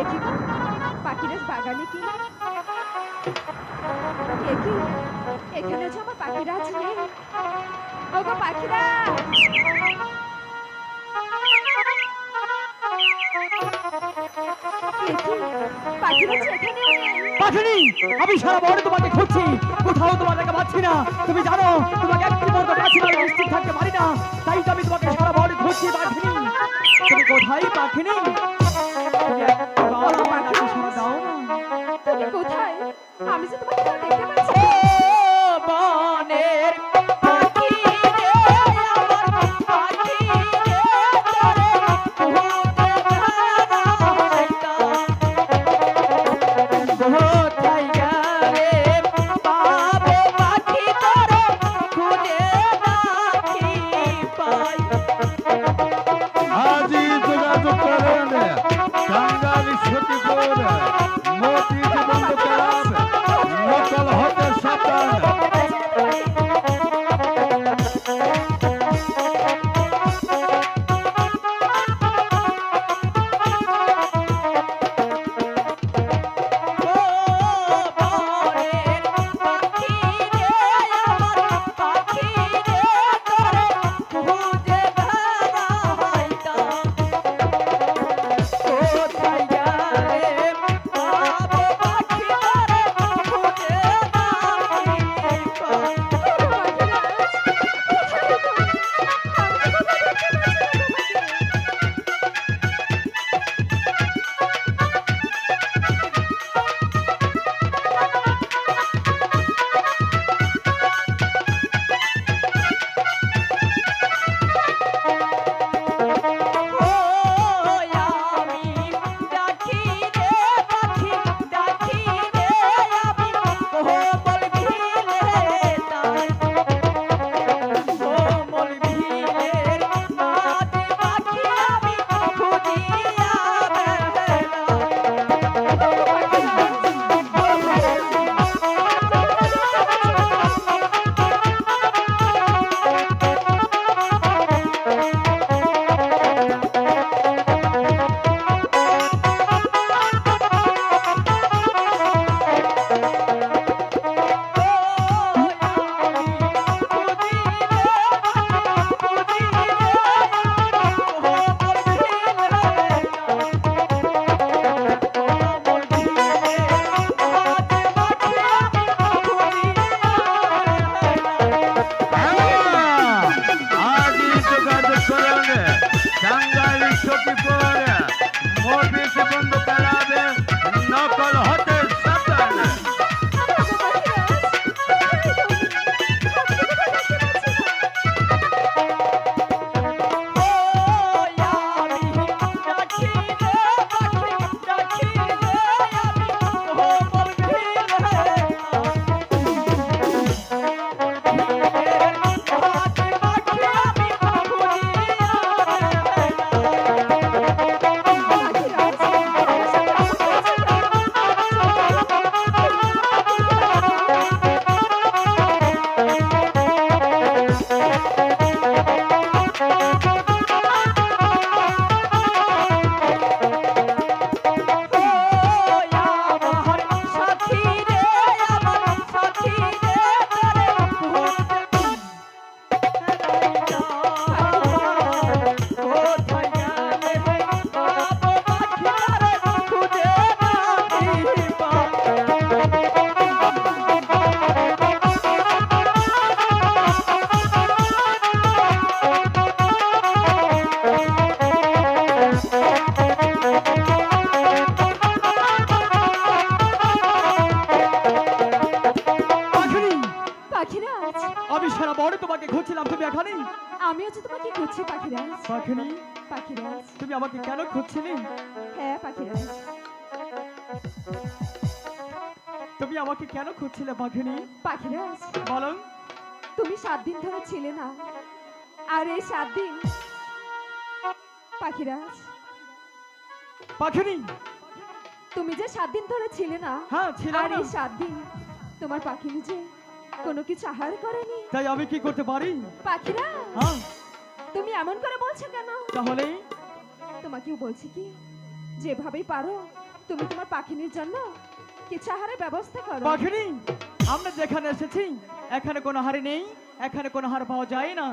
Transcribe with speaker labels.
Speaker 1: গো পাখিরাজ বাগানে কি? কি এখানে যে আমার পাখিরাজ নেই ওগো পাখিরাজ
Speaker 2: আমি সারা বড় তোমাকে খুঁজছি। কোথাও তোমাকে পাচ্ছি না। তুমি জানো, তোমাকে একটি কাছে আমি নিশ্চিত থাকতে পারি না। তাই তো আমি তোমাকে সারা বড় খুঁজছি, পাখিনি। তুমি কোথায়, পাখিনি?
Speaker 1: পাখিরাজ।
Speaker 2: আমি সারা বড় তোমাকে খুঁজছিলাম তুমি এখানে?
Speaker 1: আমিও যে তোমাকে খুঁজছি পাখিরাজ।
Speaker 2: পাখিনি?
Speaker 1: পাখিরাজ।
Speaker 2: তুমি আমাকে কেন খুঁজছিলে?
Speaker 1: হ্যাঁ পাখিরাজ।
Speaker 2: তুমি আমাকে কেন খুঁজছিলে পাখিনি?
Speaker 1: পাখিরাজ।
Speaker 2: বলো।
Speaker 1: তুমি সাত দিন ধরে ছিলে না। আর এই সাত দিন পাখিরাজ।
Speaker 2: পাখিনি?
Speaker 1: তুমি যে সাত দিন ধরে ছিলে না
Speaker 2: হ্যাঁ ছিলাম
Speaker 1: আর এই সাত দিন তোমার পাখি নিজে কোনো কিছু আহার করেনি?
Speaker 2: তাই আমি কি করতে পারি?
Speaker 1: পাখিরা
Speaker 2: হ্যাঁ।
Speaker 1: তুমি এমন করে বলছো কেন?
Speaker 2: তাহলে?
Speaker 1: তোমাকেও বলছি কি যেভাবেই পারো তুমি তোমার পাখিনীর জন্য কিছু আহারের ব্যবস্থা করো।
Speaker 2: পাখিনি আমরা যেখানে এসেছি এখানে কোনো হাড়ি নেই এখানে কোনো হার পাওয়া যায় না।